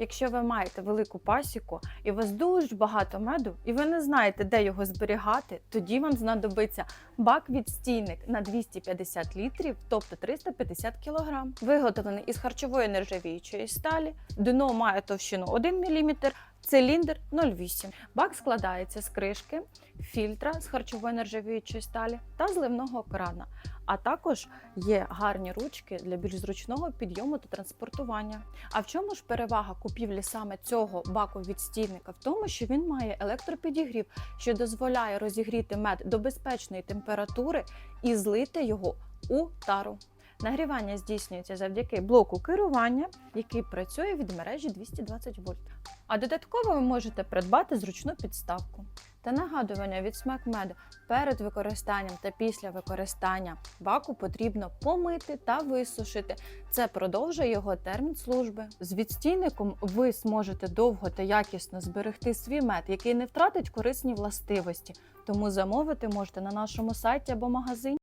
Якщо ви маєте велику пасіку і у вас дуже багато меду, і ви не знаєте, де його зберігати, тоді вам знадобиться бак-відстійник на 250 літрів, тобто 350 кг. Виготовлений із харчової нержавіючої сталі, дно має товщину 1 мм, циліндр 0,8. Бак складається з кришки, фільтра з харчової нержавіючої сталі та зливного крана. А також є гарні ручки для більш зручного підйому та транспортування. А в чому ж перевага купівлі саме цього баку відстійника? В тому, що він має електропідігрів, що дозволяє розігріти мед до безпечної температури і злити його у тару. Нагрівання здійснюється завдяки блоку керування, який працює від мережі 220 вольт. А додатково ви можете придбати зручну підставку. Та нагадування від смакмеду перед використанням та після використання баку потрібно помити та висушити. Це продовжує його термін служби. З відстійником ви зможете довго та якісно зберегти свій мед, який не втратить корисні властивості. Тому замовити можете на нашому сайті або магазині.